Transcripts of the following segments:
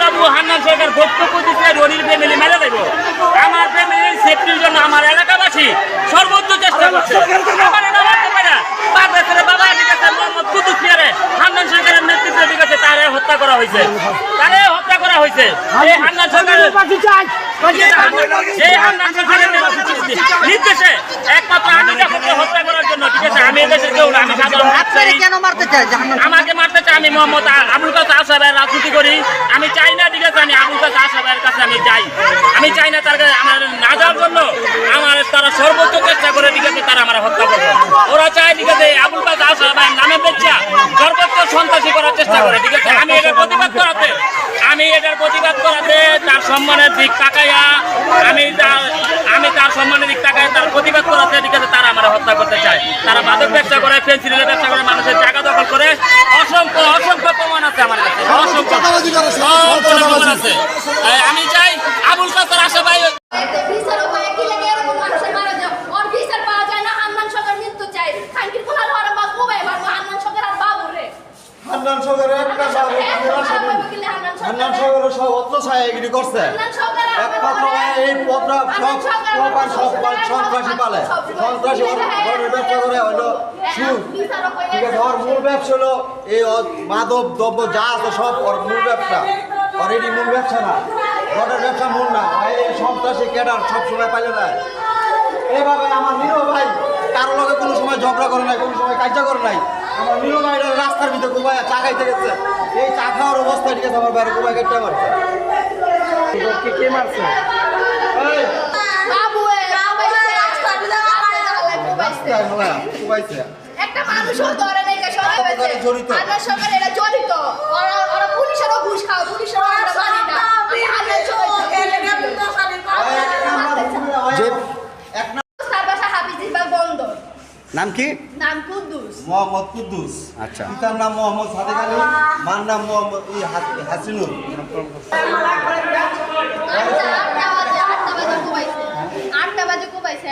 বাবু হান্নান সরকার বক্তব্য দিতে রনির ফ্যামিলি মেরে দেব। আমার ফ্যামিলির সেফটির জন্য আমার এলাকাবাসী সর্বোচ্চ চেষ্টা করছে। হত্যা করা হয়েছে। তারে হত্যা করা হয়েছে। আমি এদেশের কেউ না আমি সাধারণ আপনারা কেন মারতে চায় আমাকে মারতে চাই আমি মোহাম্মদ আবুল কাছে আসাবের রাজনীতি করি। আমি চাই না ঠিক আছে আমি আবুল কাছে আসাবের কাছে আমি যাই। আমি চাই না তার কাছে আমার না যাওয়ার জন্য আমার তারা সর্বোচ্চ চেষ্টা করে ঠিক আছে তারা আমার হত্যা করবে। ওরা চায় ঠিক আছে আবুল আসাবের নামে বেচা সর্বোচ্চ সন্ত্রাসী করার চেষ্টা করে ঠিক আছে। আমি এটার প্রতিবাদ করাতে আমি এটার প্রতিবাদ করাতে তার সম্মানের দিক তাকাইয়া আমি তার আমি তার সম্মানের দিক তাকাই তার প্রতিবাদ করাতে ঠিক আছে তারা আমার হত্যা করতে চায় তারা মাদক ব্যবসা করে ফেন্সিলের ব্যবসা করে মানুষের জায়গা দখল করে। অসংখ্য অসংখ্য প্রমাণ আছে আমার কাছে অসংখ্য। প্রমাণ আছে। আমি চাই আবুল কাসর আশা ভাই হান্নান সরকারের একটা বাবু হান্নান সরকারের সব অত্র ছায়াগিরি করছে। হান্নান সরকার একমাত্র এই পদরা সব প্রকার সব সন্ত্রাসী পালে সন্ত্রাসী ঘরের ব্যবসা করে হলো ঠিক আছে ওর মূল ব্যবসা হলো এই মাদক দ্রব্য যা আছে সব ওর মূল ব্যবসা ওর এটি মূল ব্যবসা না ঘরের ব্যবসা মূল না এই সন্ত্রাসী ক্যাডার সব সময় পাইলে না এভাবে আমার নিরো ভাই কারও লগে কোনো সময় ঝগড়া করে নাই কোনো সময় কাজা করে নাই আমার নিরো ভাই রাস্তার ভিতরে কোবাই চা খাইতে গেছে এই চা খাওয়ার অবস্থা ঠিক আছে আমার বাইরে কোবাই কেটে মারছে কে কে মারছে এই বাবু এ কোবাইছে রাস্তার রাস্তায় নোয়া কোবাইছে একটা মানুষও ধরে নাই সবাই হয়েছে সরকারে সরকার এরা জড়িত। ওরা ওরা পুলিশেরও ঘুষ খাওয়া পুলিশেরও আমরা মানি না। আমি হান্নান নাম কি? নাম কুদ্দুস। মোহাম্মদ কুদ্দুস। আচ্ছা। পিতার নাম মোহাম্মদ সাদেক আলী মার নাম মোহাম্মদ হাসিনুর। আটটা আটটা বাজে কুবাইছে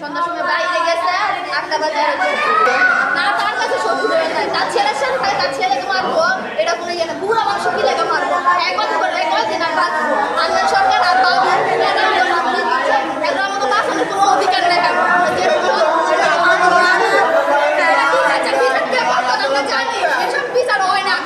সন্ধ্যার সময় বাইরে গেছে আটটা বাজে আর না তার কাছে সত্যি হয়ে যায়। তার ছেলের সাথে থাকে, তার ছেলেকে মারবো এটা কোনো ইয়ে না। বুড়া মানুষ কি লেগে মারবো? একবার করে একবার দিন আর বাঁচবো আল্লাহ সরকার আর দিচ্ছে। এগুলো আমাকে বাঁচানোর কোনো অধিকার নেই যেরকম বিচার হয় না।